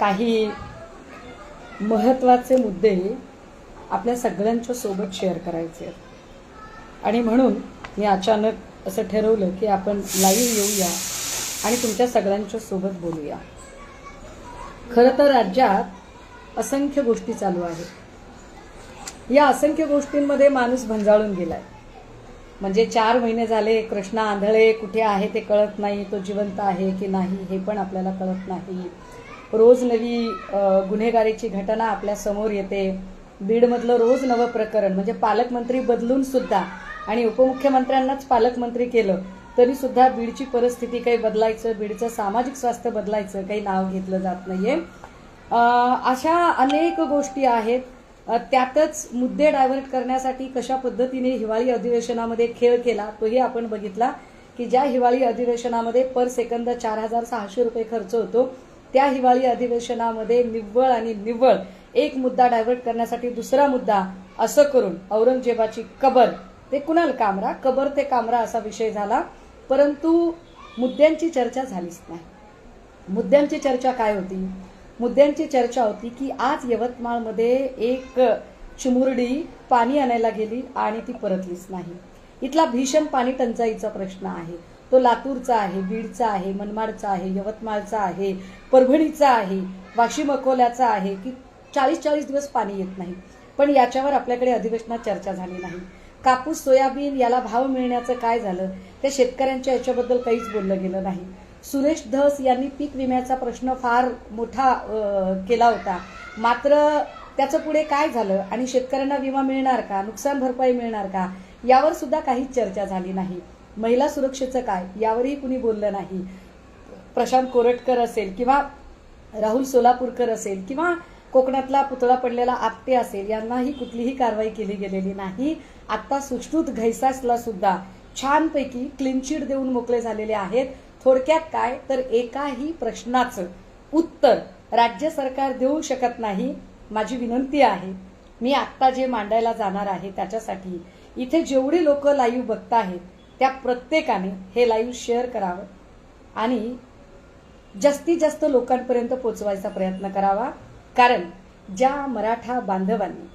काही महत्त्वाचे मुद्दे आपल्या सगळ्यांच्या सोबत शेअर करायचे आहेत. आणि म्हणून मी अचानक असं ठरवलं की आपण लाईव्ह येऊया आणि तुमच्या सगळ्यांच्या सोबत बोलूया. खरं तर राज्यात असंख्य गोष्टी चालू आहेत. या असंख्य गोष्टींमध्ये माणूस भंजाळून गेलाय. म्हणजे चार महिने झाले कृष्णा आंधळे कुठे आहे ते कळत नाही तो जिवंत आहे की नाही हे पण आपल्याला कळत नाही. रोज नवी गुन्हेगारीची घटना आपल्यासमोर येते. बीडमधलं रोज नवं प्रकरण म्हणजे पालकमंत्री बदलून सुद्धा आणि उपमुख्यमंत्र्यांनाच पालकमंत्री केलं तरी सुद्धा बीडची परिस्थिती काही बदलायचं बीडचं सामाजिक स्वास्थ्य बदलायचं काही नाव घेतलं जात नाहीये. अशा अनेक गोष्टी आहेत. त्यातच मुद्दे डायव्हर्ट करण्यासाठी कशा पद्धतीने हिवाळी अधिवेशनामध्ये खेळ केला तोही आपण बघितला की ज्या हिवाळी अधिवेशनामध्ये पर सेकंद चार हजार सहाशे रुपये खर्च होतो त्या हिवाळी अधिवेशनामध्ये निव्वळ आणि निव्वळ एक मुद्दा डायव्हर्ट करण्यासाठी दुसरा मुद्दा असं करून औरंगजेबाची कबर. ते कुणाल कामरा? कबर ते कामरा असा विषय झाला. परंतु मुद्द्यांची चर्चा झालीच नाही. मुद्द्यांची चर्चा काय होती? मुद्द्यांची चर्चा होती की आज यवतमाळमध्ये एक चिमुरडी पाणी आणायला गेली आणि ती परतलीच नाही. इथला भीषण पाणी टंचाईचा प्रश्न आहे. तो लातूरचा आहे बीडचा आहे मनमाडचा आहे यवतमाळचा आहे परभणीचा आहे वाशिम अकोल्याचा आहे की चाळीस चाळीस दिवस पाणी येत नाही. पण याच्यावर आपल्याकडे अधिवेशनात चर्चा झाली नाही. कापूस सोयाबीन याला भाव मिळण्याचं काय झालं? त्या शेतकऱ्यांच्या याच्याबद्दल काहीच बोललं गेलं नाही. सुरेश धस यांनी पीक विम्याचा प्रश्न फार मोठा केला होता. मात्र त्याचं पुढे काय झालं आणि शेतकऱ्यांना विमा मिळणार का? नुकसान भरपाई मिळणार का? यावर सुद्धा काहीच चर्चा झाली नाही. महिला सुरक्षेचं काय? यावरही कुणी बोललं नाही. प्रशांत कोरटकर असेल किंवा राहुल सोलापूरकर असेल किंवा कोकणातला पुतळा पडलेला आपटे असेल यांनाही कुठलीही कारवाई केली गेलेली नाही. आता सुश्रुत घैसासला सुद्धा छानपैकी क्लीन चिट देऊन मोकळे झालेले आहेत. थोडक्यात काय? तर एकाही प्रश्नाचं उत्तर राज्य सरकार देऊ शकत नाही माझी विनंती आहे. मी आत्ता जे मांडायला जाणार आहे त्याच्यासाठी इथे जेवढे लोक लाईव्ह बघताहेत त्या प्रत्येकाने हे लाईव्ह शेअर करावं आणि जास्तीत जास्त लोकांपर्यंत पोचवायचा प्रयत्न करावा. कारण ज्या मराठा बांधवांनी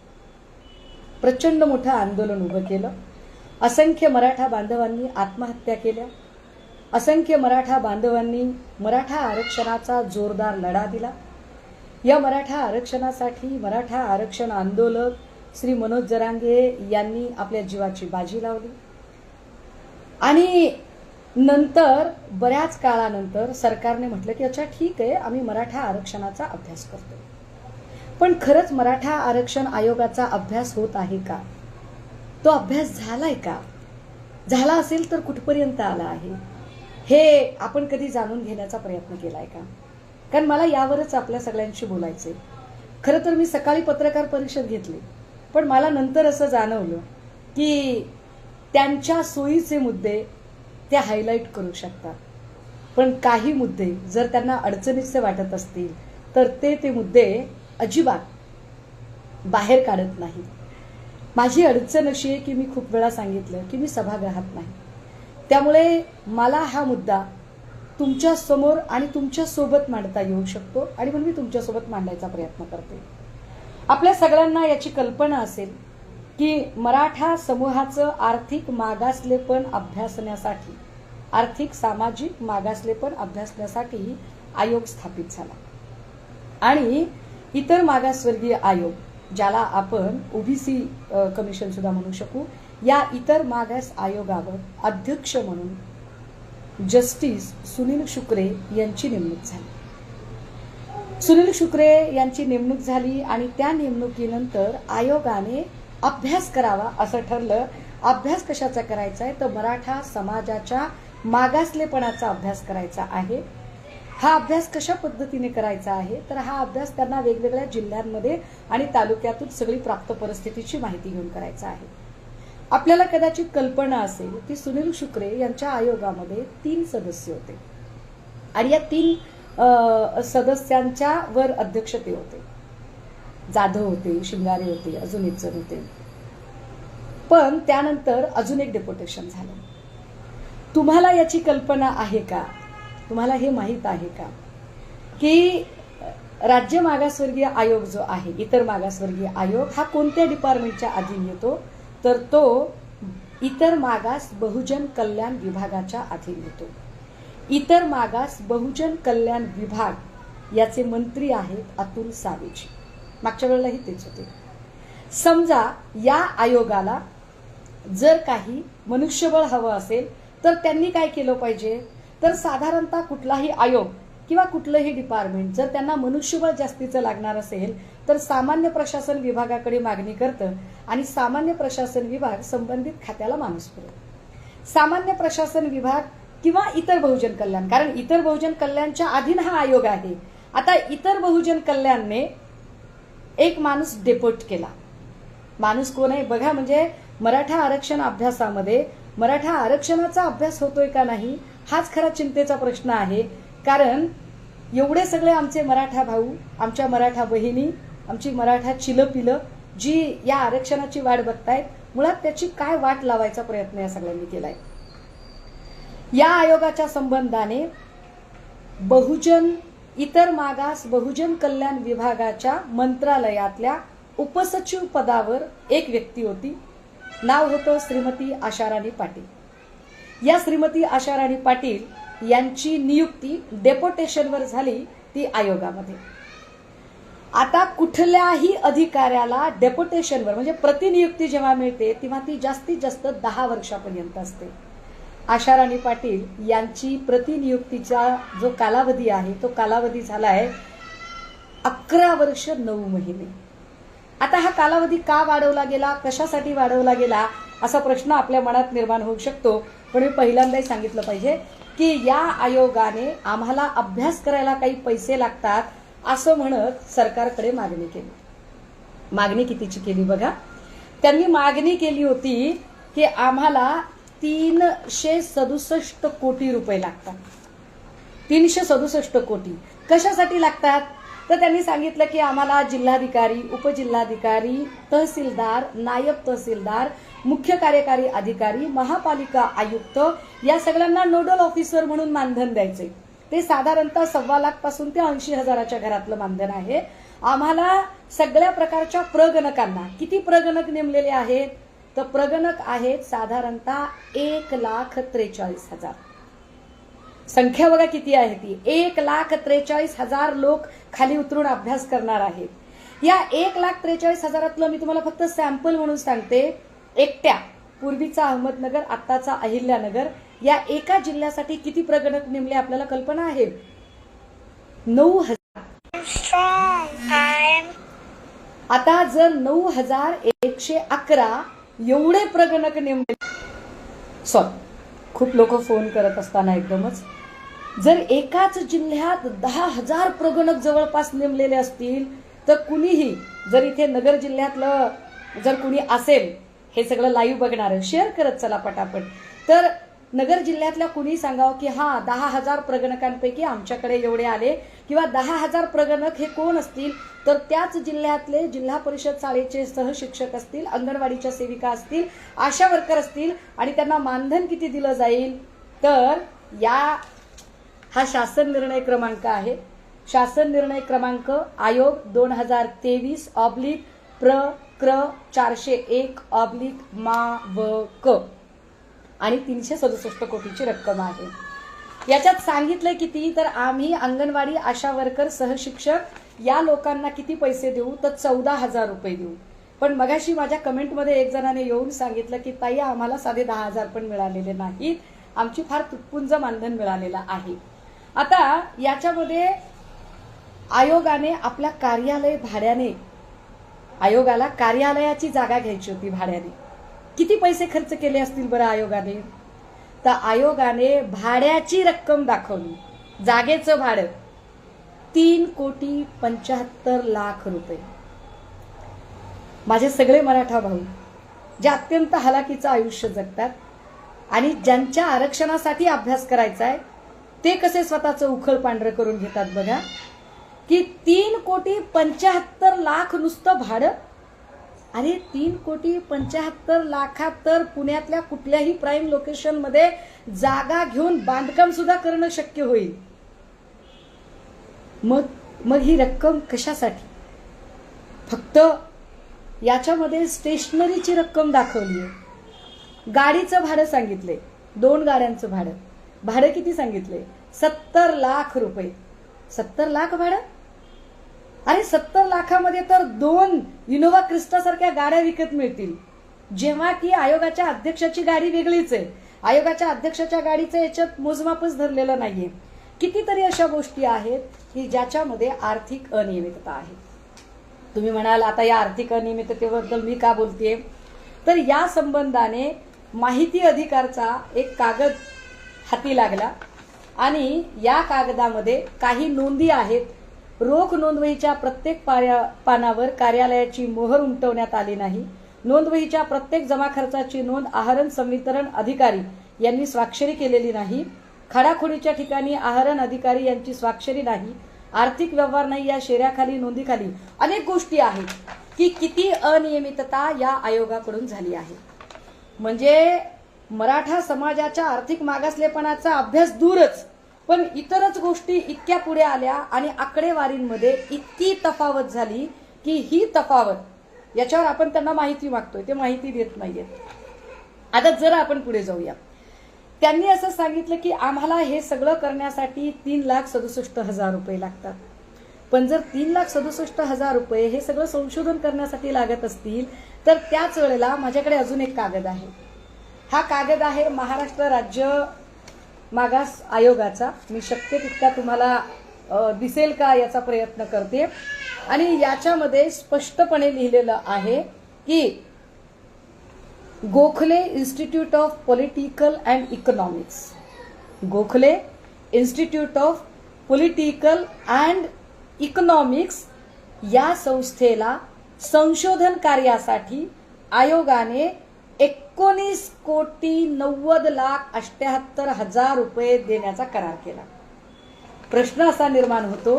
प्रचंड मोठं आंदोलन उभं केलं असंख्य मराठा बांधवांनी आत्महत्या केल्या असंख्य मराठा बांधवांनी मराठा आरक्षणाचा जोरदार लढा दिला. या मराठा आरक्षणासाठी मराठा आरक्षण आंदोलक श्री मनोज जरांगे यांनी आपल्या जीवाची बाजी लावली. आणि नंतर बऱ्याच काळानंतर सरकारने म्हटलं की अच्छा ठीक आहे आम्ही मराठा आरक्षणाचा अभ्यास करतो पण खरंच मराठा आरक्षण आयोगाचा अभ्यास होत आहे का? तो अभ्यास झालाय का? झाला असेल तर कुठपर्यंत आला आहे? हे आपण कधी जाणून घेण्याचा प्रयत्न केलाय का? कारण मला यावरच आपल्या सगळ्यांशी बोलायचंय. खरं तर मी सकाळी पत्रकार परिषद घेतली. पण मला नंतर असं जाणवलं की त्यांच्या सोयीचे मुद्दे ते हायलाईट करू शकतात. पण काही मुद्दे जर त्यांना अडचणीचे वाटत असतील तर ते ते मुद्दे अजिबात बाहेर काढत नाहीत. माझी अडचण अशी आहे की मी खूप वेळा सांगितलं की मी सभागृहात नाही. त्यामुळे मला हा मुद्दा तुमच्यासमोर आणि तुमच्यासोबत मांडता येऊ शकतो आणि म्हणून मी तुमच्यासोबत मांडायचा प्रयत्न करते. आपल्या सगळ्यांना याची कल्पना असेल की मराठा समूहाचं आर्थिक मागासलेपण अभ्यासण्यासाठी आर्थिक सामाजिक मागासलेपण अभ्यासण्यासाठी आयोग स्थापित झाला. आणि इतर मागासवर्गीय आयोग ज्याला आपण ओबीसी कमिशन सुद्धा म्हणू शकू या इतर मागास आयोगावर अध्यक्ष म्हणून जस्टिस सुनील शुक्रे यांची नेमणूक झाली. सुनील शुक्रे यांची नेमणूक झाली आणि त्या नेमणुकीनंतर आयोगाने अभ्यास करावा असं ठरलं. अभ्यास कशाचा करायचा आहे? तर मराठा समाजाच्या मागासलेपणाचा अभ्यास करायचा आहे. हा अभ्यास कशा पद्धतीने करायचा आहे? तर हा अभ्यास त्यांना वेगवेगळ्या जिल्ह्यांमध्ये आणि तालुक्यातून सगळी प्राप्त परिस्थितीची माहिती घेऊन करायचा आहे. आपल्याला कदाचित कल्पना असेल की सुनील शुक्रे यांच्या आयोगामध्ये तीन सदस्य होते. आणि या तीन सदस्यांच्या वर अध्यक्ष ते होते. जाधव होते शिंगारे होते अजून एक जण होते. पण त्यानंतर अजून एक डेप्युटेशन झालं. तुम्हाला याची कल्पना आहे का? तुम्हाला हे माहीत आहे का? की राज्य मागासवर्गीय आयोग जो आहे इतर मागासवर्गीय आयोग हा कोणत्या डिपार्टमेंटच्या अधीन येतो? तर तो इतर मागास बहुजन कल्याण विभागाच्या अधीन येतो इतर मागास बहुजन कल्याण विभाग याचे मंत्री आहेत अतुल सावेजी. मागच्या वेळेलाही तेच होते. समजा या आयोगाला जर काही मनुष्यबळ हवं असेल तर त्यांनी काय केलं पाहिजे? तर साधारणतः कुठलाही आयोग किंवा कुठलंही डिपार्टमेंट जर त्यांना मनुष्यबळ जास्तीचं लागणार असेल तर सामान्य प्रशासन विभागाकडे मागणी करतं आणि सामान्य प्रशासन विभाग संबंधित खात्याला माणूस पुरवतो. सामान्य प्रशासन विभाग किंवा इतर बहुजन कल्याण कारण इतर बहुजन कल्याणच्या अधीन हा आयोग आहे. आता इतर बहुजन कल्याणने एक माणूस डेपोट केला माणूस कोण आहे? बघा म्हणजे मराठा आरक्षण अभ्यासामध्ये मराठा आरक्षणाचा अभ्यास होतोय का नाही हाच खरा चिंतेचा प्रश्न आहे. कारण एवढे सगळे आमचे मराठा भाऊ आमच्या मराठा बहिणी आमची मराठा चिलं पिलं जी या आरक्षणाची वाट बघतायत मुळात त्याची काय वाट लावायचा प्रयत्न या सगळ्यांनी केलाय? या आयोगाच्या संबंधाने बहुजन इतर मागास बहुजन कल्याण विभागाच्या मंत्रालयातल्या उपसचिव पदावर एक व्यक्ती होती. नाव होतं श्रीमती आशाराणी पाटील. या श्रीमती आशाराणी पाटील यांची नियुक्ती डेपोटेशनवर झाली ती आयोगामध्ये. आता कुठल्याही अधिकाऱ्याला डेपोटेशनवर म्हणजे प्रतिनियुक्ती जेव्हा मिळते तेव्हा ती जास्तीत जास्त दहा वर्षापर्यंत असते. आशाराणी पाटील यांची प्रतिनियुक्तीचा जो कालावधी आहे तो कालावधी झाला आहे अकरा वर्ष नऊ महिने. आता हा कालावधी का वाढवला गेला कशासाठी वाढवला गेला असा प्रश्न आपल्या मनात निर्माण होऊ शकतो पण मी पहिल्यांदाही सांगितलं पाहिजे. की या आयोगाने आम्हाला अभ्यास करायला काही पैसे लागतात असं म्हणत सरकारकडे मागणी केली. मागणी कितीची केली बघा? त्यांनी मागणी केली होती की आम्हाला तीनशे सदुसष्ट कोटी रुपये लागतात. तीनशे सदुसष्ट कोटी. कशासाठी लागतात? तर त्यांनी सांगितलं की आम्हाला जिल्हाधिकारी उपजिल्हाधिकारी तहसीलदार नायब तहसीलदार मुख्य कार्यकारी अधिकारी महापालिका आयुक्त या सगळ्यांना नोडल ऑफिसर म्हणून मानधन द्यायचे. ते साधारणतः सव्वा लाखपासून ते ऐंशी हजाराच्या घरातलं मानधन आहे. आम्हाला सगळ्या प्रकारच्या प्रगणकांना किती प्रगणक नेमलेले आहेत? तर प्रगणक आहेत साधारणतः एक लाख त्रेचाळीस हजार. संख्या बघा किती आहे ती. एक लाख त्रेचाळीस हजार लोक खाली उतरून अभ्यास करणार आहेत. या एक लाख त्रेचाळीस हजारातलं मी तुम्हाला फक्त सॅम्पल म्हणून सांगते. एकट्या पूर्वीचा अहमदनगर आत्ताचा अहिल्यानगर या एका जिल्ह्यासाठी किती प्रगणक नेमले आपल्याला कल्पना आहे? नऊ हजार. आता जर नऊ हजार एकशे अकरा एवढे प्रगणक नेमले सॉरी खूप लोक फोन करत असताना एकदमच. जर एकाच जिल्ह्यात दहा हजार प्रगणक जवळपास नेमलेले असतील तर कुणीही जर इथे नगर जिल्ह्यातलं जर कुणी असेल हे सगळं लाईव्ह बघणार शेअर करत चला पटापट. तर नगर जिल्ह्यातल्या कुणी सांगावं की हा दहा हजार प्रगणकांपैकी आमच्याकडे एवढे आले किंवा दहा हजार प्रगणक हे कोण असतील? तर त्याच जिल्ह्यातले जिल्हा परिषद शाळेचे सहशिक्षक असतील अंगणवाडीच्या सेविका असतील आशा वर्कर असतील आणि त्यांना मानधन किती दिलं जाईल? तर या हा शासन निर्णय क्रमांक आहे. शासन निर्णय क्रमांक आयोग दोन हजार तेवीस ऑब्लिक प्र क्र चारशे एक ऑब्लिक मा व क आणि तीनशे सदुसष्ट कोटीची रक्कम आहे. याच्यात सांगितलंय किती तर आम्ही अंगणवाडी आशा वर्कर सहशिक्षक या लोकांना किती पैसे देऊ तर चौदा हजार रुपये देऊ. पण मगाशी माझ्या कमेंटमध्ये एक जणाने येऊन सांगितलं की ताई आम्हाला साधे दहा हजार पण मिळालेले नाहीत. आमची फार तुटपुंज मानधन मिळालेलं आहे. आता याच्यामध्ये आयोगाने आपल्या कार्यालय भाड्याने आयोगाला कार्यालयाची जागा घ्यायची होती भाड्याने. किती पैसे खर्च केले असतील बरं आयोगाने? तर आयोगाने भाड्याची रक्कम दाखवली. जागेचं भाडं तीन कोटी पंच्याहत्तर लाख रुपये. माझे सगळे मराठा भाऊ जे अत्यंत हलाखीचं आयुष्य जगतात आणि ज्यांच्या आरक्षणासाठी अभ्यास करायचा आहे ते कसे स्वतःचं उखळ पांढरं करून घेतात बघा. की तीन कोटी पंच्याहत्तर लाख नुसतं भाडं? अरे तीन कोटी पंच्याहत्तर लाखात तर पुण्यातल्या कुठल्याही प्राईम लोकेशनमध्ये जागा घेऊन बांधकाम सुद्धा करणं शक्य होईल. मग मग ही रक्कम कशासाठी? फक्त याच्यामध्ये स्टेशनरीची रक्कम दाखवली आहे गाडीचं भाडं सांगितले. दोन गाड्यांचं भाडं. भाडं किती सांगितले? सत्तर लाख रुपये. सत्तर लाख भाडं? अरे सत्तर लाखामध्ये तर दोन इनोव्हा क्रिस्टा सारख्या गाड्या विकत मिळतील. जेव्हा की आयोगाच्या अध्यक्षाची गाडी वेगळीच आहे. आयोगाच्या अध्यक्षाच्या गाडीचं याच्यात मोजमापच धरलेलं नाहीये. कितीतरी अशा गोष्टी आहेत की ज्याच्यामध्ये आर्थिक अनियमितता आहे. तुम्ही म्हणाल आता या आर्थिक अनियमिततेबद्दल मी का बोलतेय? तर या संबंधाने माहिती अधिकारचा एक कागद हाती लागला. आणि या कागदामध्ये काही नोंदी आहेत. रोख नोंदवहीच्या प्रत्येक पानावर कार्यालयाची मोहर उमटवण्यात आली नाही. नोंदवहीच्या प्रत्येक जमा खर्चाची नोंद आहरण संवितरण अधिकारी यांनी स्वाक्षरी केलेली नाही. खडाखोडीच्या ठिकाणी आहरण अधिकारी यांची स्वाक्षरी नाही. आर्थिक व्यवहार नाही या शेऱ्याखाली नोंदीखाली अनेक गोष्टी आहेत की किती अनियमितता या आयोगाकडून झाली आहे. म्हणजे मराठा समाजाच्या आर्थिक मागासलेपणाचा अभ्यास दूरच पण इतरच गोष्टी इतक्या पुढे आल्या आणि आकडेवारींमध्ये इतकी तफावत झाली की ही तफावत याच्यावर आपण त्यांना माहिती मागतोय ते माहिती देत नाहीयेत. आता जरा आपण पुढे जाऊया. त्यांनी असं सांगितलं की आम्हाला हे सगळं करण्यासाठी तीन लाख सदुसष्ट हजार रुपये लागतात. पण जर तीन लाख सदुसष्ट हजार रुपये हे सगळं संशोधन करण्यासाठी लागत असतील तर त्याच वेळेला माझ्याकडे अजून एक कागद आहे. हा कागद आहे महाराष्ट्र राज्य मागास आयोगाचा. मी शक्य तितका तुम्हाला दिसेल का याचा प्रयत्न करते. आणि याच्यामध्ये स्पष्टपणे लिहिलेलं आहे की Gokhale Institute of Political and Economics. Gokhale Institute of Political and Economics या संस्थेला संशोधन कार्यासाठी आयोगाने एकोणीस कोटी नव्वद लाख अष्ट्याहत्तर हजार रुपये देण्याचा करार केला. प्रश्न असा निर्माण होतो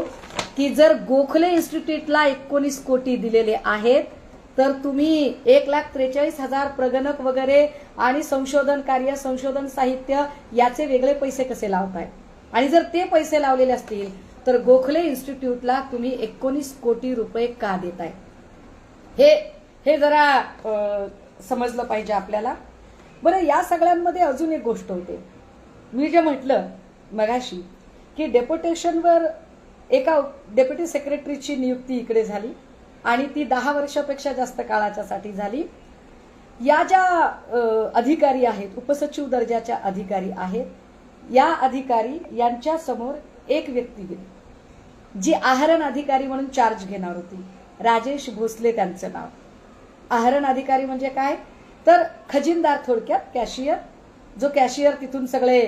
की जर गोखले इन्स्टिट्यूटला एकोणीस कोटी दिलेले आहेत तर तुम्ही एक लाख त्रेचाळीस हजार प्रगणक वगैरे आणि संशोधन कार्य संशोधन साहित्य याचे वेगळे पैसे कसे लावताय? आणि जर ते पैसे लावलेले असतील तर गोखले इन्स्टिट्यूटला तुम्ही एकोणीस कोटी रुपये का देताय? हे हे जरा समजलं पाहिजे आपल्याला. बरं या सगळ्यांमध्ये अजून एक गोष्ट होते. मी जे म्हटलं मगाशी की डेप्युटेशनवर एका डेप्युटी सेक्रेटरीची नियुक्ती इकडे झाली आणि ती दहा वर्षापेक्षा जास्त काळाच्यासाठी झाली. या ज्या अधिकारी आहेत उपसचिव दर्जाच्या अधिकारी आहेत या अधिकारी यांच्या समोर एक व्यक्ती गेली जी आहरण अधिकारी म्हणून चार्ज घेणार होती. राजेश भोसले त्यांचं नाव. आहरण अधिकारी म्हणजे काय? तर खजिनदार थोडक्यात कॅशियर जो कॅशियर तिथून सगळे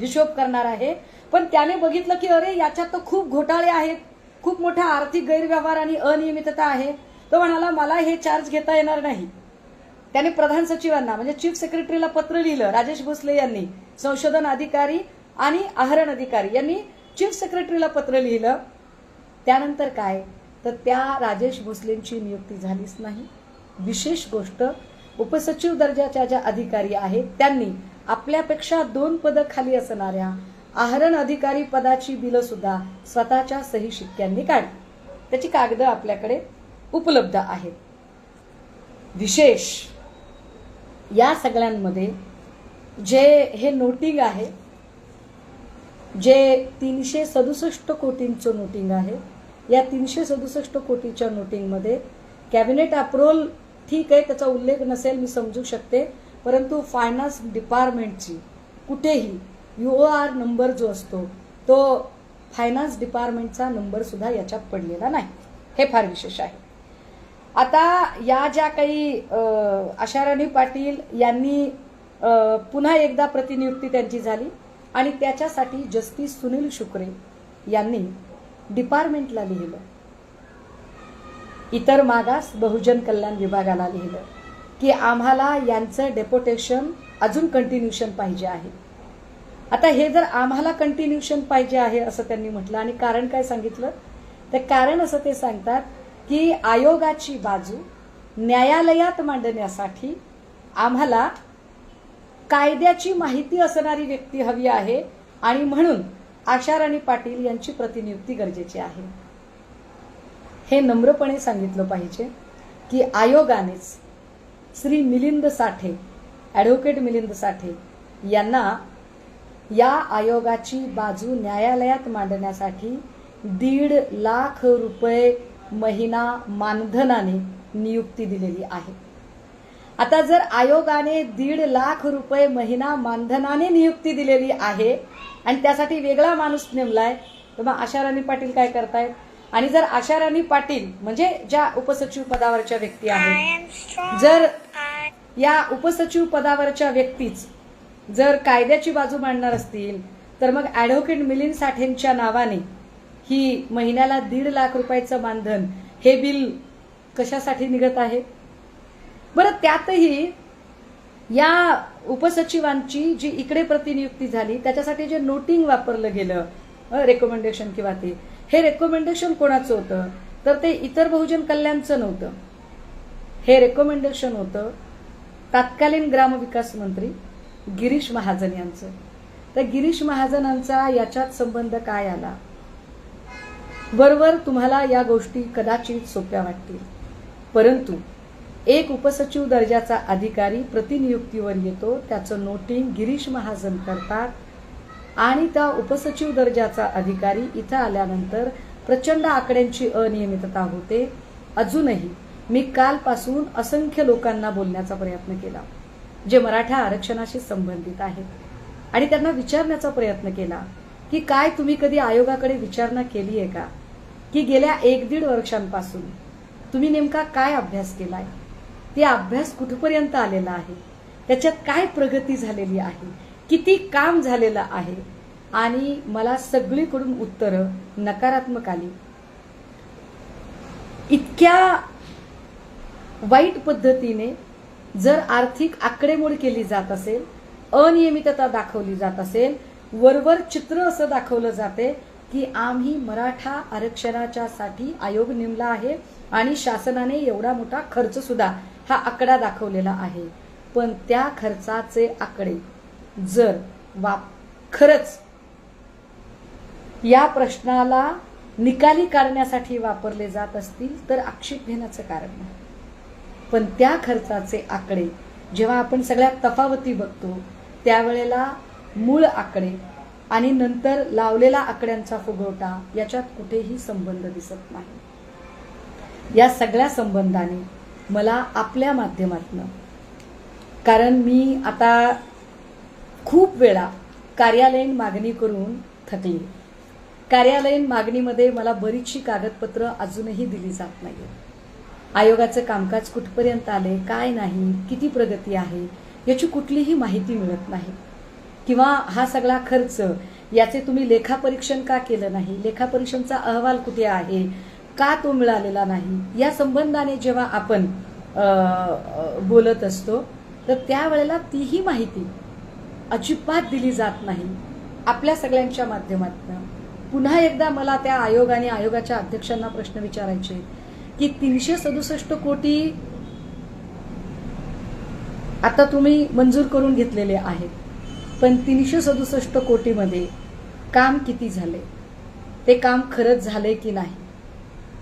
हिशोब करणार आहे. पण त्याने बघितलं की अरे याच्यात तर खूप घोटाळे आहेत. खूप मोठा आर्थिक गैरव्यवहार आणि अनियमितता आहे. तो म्हणाला मला हे चार्ज घेता येणार नाही. त्याने प्रधान सचिवांना म्हणजे चीफ सेक्रेटरीला पत्र लिहिलं राजेश भोसले यांनी संशोधन अधिकारी आणि आहरण अधिकारी यांनी चीफ सेक्रेटरीला पत्र लिहिलं. त्यानंतर काय? तर त्या राजेश भोसलेंची नियुक्ती झालीच नाही. विशेष गोष्ट उपसचिव दर्जाच्या ज्या अधिकारी आहेत त्यांनी आपल्यापेक्षा दोन पदं खाली असणाऱ्या आहरण अधिकारी पदाची बिलं सुद्धा स्वतःच्या सही शिक्क्यांनी काढली. त्याची कागदं आपल्याकडे उपलब्ध आहेत. विशेष या सगळ्यांमध्ये जे हे नोटिंग आहे जे तीनशे सदुसष्ट कोटींचं नोटिंग आहे या तीनशे सदुसष्ट कोटीच्या नोटिंगमध्ये कॅबिनेट अप्रुव्हल ठीक आहे त्याचा उल्लेख नसेल मी समजू शकते. परंतु फायनान्स डिपार्टमेंटची कुठेही यू ओ आर नंबर जो असतो तो फायनान्स डिपार्टमेंटचा नंबर सुद्धा याच्यात पडलेला नाही. हे फार विशेष आहे. आता या ज्या काही आशाराणी पाटील यांनी पुन्हा एकदा प्रतिनियुक्ती त्यांची झाली आणि त्याच्यासाठी जस्टिस सुनील शुक्रे यांनी डिपार्टमेंटला लिहिलं. इतर मागास बहुजन कल्याण विभागाला लिहिलं की आम्हाला यांचं डेपोटेशन अजून कंटिन्युशन पाहिजे आहे. आता हे जर आम्हाला कंटिन्युशन पाहिजे आहे असं त्यांनी म्हटलं आणि कारण काय सांगितलं? तर कारण असं ते सांगतात की आयोगाची बाजू न्यायालयात मांडण्यासाठी आम्हाला कायद्याची माहिती असणारी व्यक्ती हवी आहे आणि म्हणून आशाराणी पाटील यांची प्रतिनियुक्ती गरजेची आहे. हे नम्रपणे सांगितलं पाहिजे की आयोगानेच श्री मिलिंद साठे ॲडव्होकेट मिलिंद साठे यांना या आयोगाची बाजू न्यायालयात मांडण्यासाठी दीड लाख रुपये महिना मानधनाने नियुक्ती दिलेली आहे. आता जर आयोगाने दीड लाख रुपये महिना मानधनाने नियुक्ती दिलेली आहे आणि त्यासाठी वेगळा माणूस नेमलाय तर मग आशाराणी पाटील काय करतायत? आणि जर आशाराणी पाटील म्हणजे ज्या उपसचिव पदावरच्या व्यक्ती आहेत जर या उपसचिव पदावरच्या व्यक्तीच जर कायद्याची बाजू मांडणार असतील तर मग ॲडव्होकेट मिलिंद साठेंच्या नावाने ही महिन्याला दीड लाख रुपयाचं मानधन हे बिल कशासाठी निघत आहे? बरं त्यातही या उपसचिवांची जी इकडे प्रतिनियुक्ती झाली त्याच्यासाठी जे नोटिंग वापरलं गेलं रेकमेंडेशन किंवा ते हे रेकमेंडेशन कोणाचं होतं? तर ते इतर बहुजन कल्याणचं नव्हतं. हे रेकमेंडेशन होतं तत्कालीन ग्रामविकास मंत्री गिरीश महाजन यांचं. तर गिरीश महाजनांचा याच्यात संबंध काय आला? वरवर तुम्हाला या गोष्टी कदाचित सोप्या वाटतील. परंतु एक उपसचिव दर्जाचा अधिकारी प्रतिनियुक्तीवर येतो त्याचं नोटिंग गिरीश महाजन करतात. आणि त्या उपसचिव दर्जाचा अधिकारी इथं आल्यानंतर प्रचंड आकड्यांची अनियमितता होते. अजूनही मी कालपासून असंख्य लोकांना बोलण्याचा प्रयत्न केला जे मराठा आरक्षणाशी संबंधित आहेत. आणि त्यांना विचारण्याचा प्रयत्न केला की काय तुम्ही कधी आयोगाकडे विचारणा केली आहे का? की गेल्या एक दीड वर्षांपासून तुम्ही नेमका काय अभ्यास केलाय? ते अभ्यास कुठपर्यंत आलेला आहे? त्याच्यात काय प्रगती झालेली आहे? किती काम झालेलं आहे? आणि मला सगळीकडून उत्तरं नकारात्मक आली. इतक्या वाईट पद्धतीने जर आर्थिक आकडेमोड केली जात असेल अनियमितता दाखवली जात असेल वरवर चित्र असं दाखवलं जाते की आम्ही मराठा आरक्षणाच्या साठी आयोग नेमला आहे आणि शासनाने एवढा मोठा खर्च सुद्धा हा आकडा दाखवलेला आहे. पण त्या खर्चाचे आकडे जर वाप खरंच या प्रश्नाला निकाली काढण्यासाठी वापरले जात असतील तर आक्षेप घेण्याचं कारण नाही. पण त्या खर्चाचे आकडे जेव्हा आपण सगळ्या तफावती बघतो त्यावेळेला मूळ आकडे आणि नंतर लावलेला आकड्यांचा फुगवटा याच्यात कुठेही संबंध दिसत नाही. या सगळ्या संबंधाने मला आपल्या माध्यमातनं. कारण मी आता खूप वेळा कार्यालयीन मागणी करून थकली. कार्यालयीन मागणीमध्ये मला बरीचशी कागदपत्र अजूनही दिली जात नाही आयोगाचं कामकाज कुठपर्यंत आले काय नाही किती प्रगती आहे याची कुठलीही माहिती मिळत नाही. किंवा हा सगळा खर्च याचे तुम्ही लेखापरीक्षण का केलं नाही? लेखापरीक्षणचा अहवाल कुठे आहे? का तो मिळालेला नाही? या संबंधाने जेव्हा आपण बोलत असतो तर त्यावेळेला तीही माहिती अजिबात दिली जात नाही. आपल्या सगळ्यांच्या माध्यमातून. पुन्हा एकदा मला त्या आयोग आणि आयोगाच्या अध्यक्षांना प्रश्न विचारायचे की तीनशे सदुसष्ट कोटी आता तुम्ही मंजूर करून घेतलेले आहेत पण तीनशे सदुसष्ट कोटीमध्ये काम किती झाले? ते काम खरंच झाले की नाही?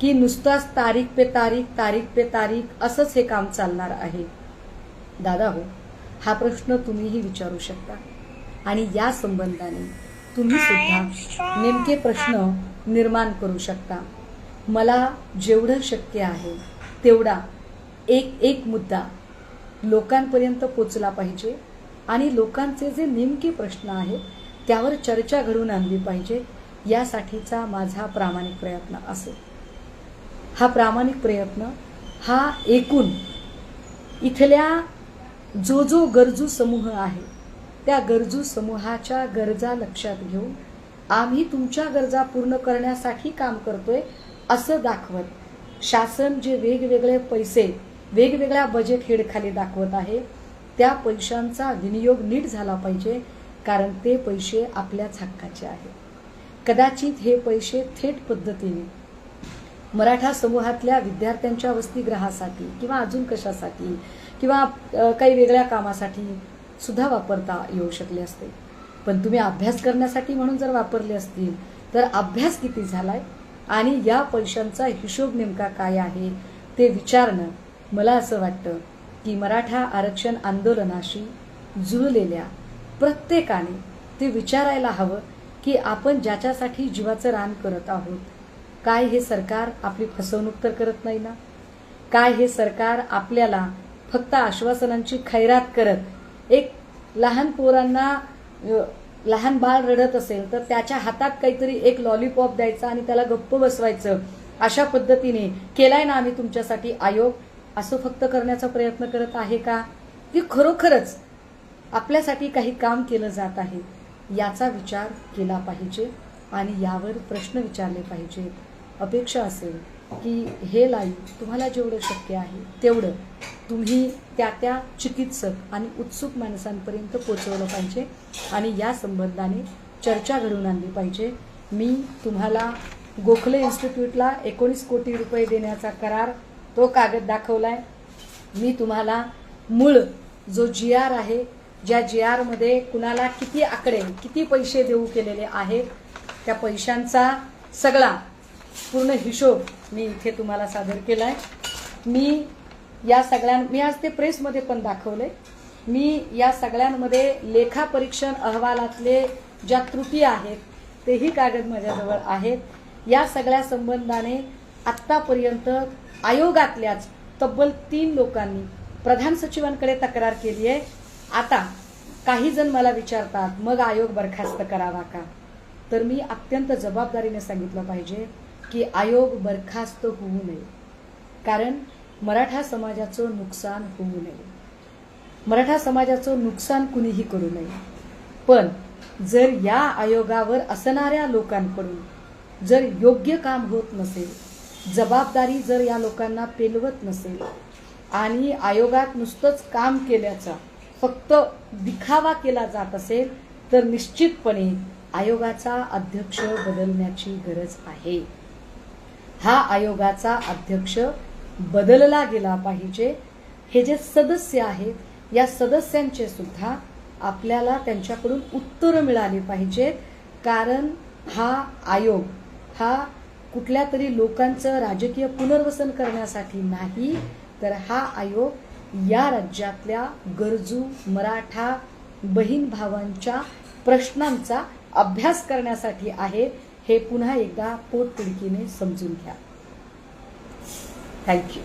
की नुसताच तारीख पे तारीख तारीख पे तारीख असंच हे काम चालणार आहे. दादा हो हा प्रश्न तुम्हीही विचारू शकता. आणि या संबंधाने तुम्ही सुद्धा नेमके प्रश्न निर्माण करू शकता. मला जेवढं शक्य आहे तेवढा एक एक मुद्दा लोकांपर्यंत पोचला पाहिजे आणि लोकांचे जे नेमके प्रश्न आहेत त्यावर चर्चा घडवून आणली पाहिजे यासाठीचा माझा प्रामाणिक प्रयत्न असेल. हा प्रामाणिक प्रयत्न हा एकूण इथल्या जो जो गरजू समूह आहे त्या गरजू समूहाच्या गरजा लक्षात घेऊन आम्ही तुमच्या गरजा पूर्ण करण्यासाठी काम करतोय असं दाखवत शासन जे वेगवेगळे पैसे वेगवेगळ्या बजेट हेडखाली दाखवत आहे त्या पैशांचा विनियोग नीट झाला पाहिजे कारण ते पैसे आपल्याच हक्काचे आहेत. कदाचित हे पैसे थेट पद्धतीने मराठा समूहातल्या विद्यार्थ्यांच्या वसतिगृहासाठी किंवा अजून कशासाठी किंवा काही वेगळ्या कामासाठी सुद्धा वापरता येऊ शकले असते. पण तुम्ही अभ्यास करण्यासाठी म्हणून जर वापरले असतील तर अभ्यास किती झालाय आणि या पैशांचा हिशोब नेमका काय आहे ते विचारणं मला असं वाटतं की मराठा आरक्षण आंदोलनाशी जुळलेल्या प्रत्येकाने ते विचारायला हवं की आपण ज्याच्यासाठी जीवाचं रान करत आहोत काय हे सरकार आपली फसवणूक तर करत नाही ना? काय हे सरकार आपल्याला फक्त आश्वासनांची खैरात करत एक लहान पोरांना लहान बाळ रडत असेल तर त्याच्या हातात काहीतरी एक लॉलीपॉप द्यायचा आणि त्याला गप्प बसवायचं अशा पद्धतीने केलाय ना आम्ही तुमच्यासाठी आयोग? असं फक्त करण्याचा प्रयत्न करत आहे का? की खरोखरच आपल्यासाठी काही काम केलं जात आहे याचा विचार केला पाहिजे आणि यावर प्रश्न विचारले पाहिजेत. अपेक्षा असेल की हे लाईव्ह तुम्हाला जेवढं शक्य आहे तेवढं तुम्ही त्या त्या चिकित्सक आणि उत्सुक माणसांपर्यंत पोचवलं पाहिजे आणि या संबंधाने चर्चा घडवून आणली पाहिजे. मी तुम्हाला गोखले इन्स्टिट्यूटला एकोणीस कोटी रुपये देण्याचा करार तो कागद दाखवला आहे मी तुम्हाला मूळ जो जी आर आहे ज्या जी आरमध्ये कुणाला किती आकडे किती पैसे देऊ केलेले आहेत त्या पैशांचा सगळा पूर्ण हिशोब मी इथे तुम्हाला सादर केलाय. मी या सगळ्यां मी आज ते प्रेसमध्ये पण दाखवले मी या सगळ्यांमध्ये लेखापरीक्षण अहवालातले ज्या त्रुटी आहेत तेही कागद माझ्याजवळ आहेत. या सगळ्या संबंधाने आत्तापर्यंत आयोगातल्याच तब्बल तीन लोकांनी प्रधान सचिवांकडे तक्रार केली आहे. आता काही जण मला विचारतात मग आयोग बरखास्त करावा का? तर मी अत्यंत जबाबदारीने सांगितलं पाहिजे. की आयोग बरखास्त होऊ नये. कारण मराठा समाजाचं नुकसान होऊ नये. मराठा समाजाचं नुकसान कुणीही करू नये. पण जर या आयोगावर असणाऱ्या लोकांकडून जर योग्य काम होत नसेल जबाबदारी जर या लोकांना पेलवत नसेल आणि आयोगात नुसतंच काम केल्याचा फक्त दिखावा केला जात असेल तर निश्चितपणे आयोगाचा अध्यक्ष बदलण्याची गरज आहे. हा आयोगाचा अध्यक्ष बदलला गेला पाहिजे. हे जे सदस्य आहेत या सदस्यांचे सुद्धा आपल्याला त्यांच्याकडून उत्तरं मिळाली पाहिजेत. कारण हा आयोग हा कुठल्या तरी लोकांचं राजकीय पुनर्वसन करण्यासाठी नाही तर हा आयोग या राज्यातल्या गरजू मराठा बहीण भावांच्या प्रश्नांचा अभ्यास करण्यासाठी आहे. हे पुन्हा एकदा पोटतिडकीने समजून घ्या. थँक्यू